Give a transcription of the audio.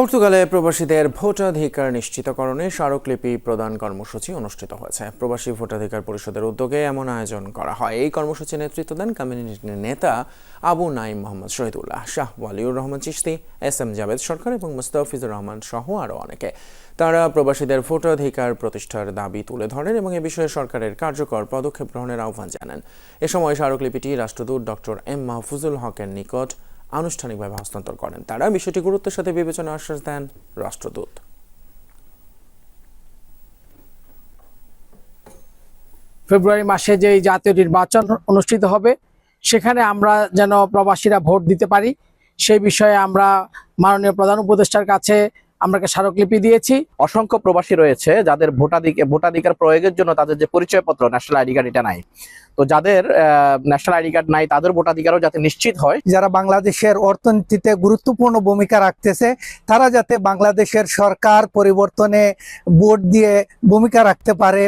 পর্তুগালে প্রবাসীদের ভোটাধিকার নিশ্চিতকরণে স্মারকলিপি প্রদান কর্মসূচি অনুষ্ঠিত হয়েছে। প্রবাসী ভোটাধিকার পরিষদের উদ্যোগে এমন আয়োজন করা হয়। এই কর্মসূচি নেতৃত্ব দেন কমিউনিটি নেতা আবু নাইম মোহাম্মদ শহীদুল্লাহ। শাহ ওয়ালিউর রহমান চিশতি, এস এম জাভেদ সরকার এবং মুস্তাফিজুর রহমান সহ আরও অনেকে। তারা প্রবাসীদের ভোটাধিকার প্রতিষ্ঠার দাবি তুলে ধরেন এবং এ বিষয়ে সরকারের কার্যকর পদক্ষেপ গ্রহণের আহ্বান জানান। এ সময় স্মারকলিপিটি রাষ্ট্রদূত ডক্টর এম মাহফুজুল হকের নিকট আনুষ্ঠানিকভাবে হস্তান্তর করেন। তারা বিষয়টি গুরুত্বের সাথে বিবেচনা আশ্বাস দেন রাষ্ট্রদূত। ফেব্রুয়ারি মাসে যে জাতীয় নির্বাচন অনুষ্ঠিত হবে, সেখানে আমরা যেন প্রবাসীরা ভোট দিতে পারি, সেই বিষয়ে আমরা মাননীয় প্রধান উপদেষ্টার কাছে আমরা স্মারকলিপি দিয়েছি। অসংখ্য প্রবাসী রয়েছে যাদের ভোটাধিকার ভোটাধিকার প্রয়োগের জন্য তাদের যে পরিচয়পত্র ন্যাশনাল আইডি কার্ড এটা নাই। তো যাদের ন্যাশনাল আইডি কার্ড নাই, তাদের ভোটাধিকারও যাতে নিশ্চিত হয়। যারা বাংলাদেশের অর্থনীতিতে গুরুত্বপূর্ণ ভূমিকা রাখতেছে, তারা যাতে বাংলাদেশের সরকার পরিবর্তনে ভোট দিয়ে ভূমিকা রাখতে পারে।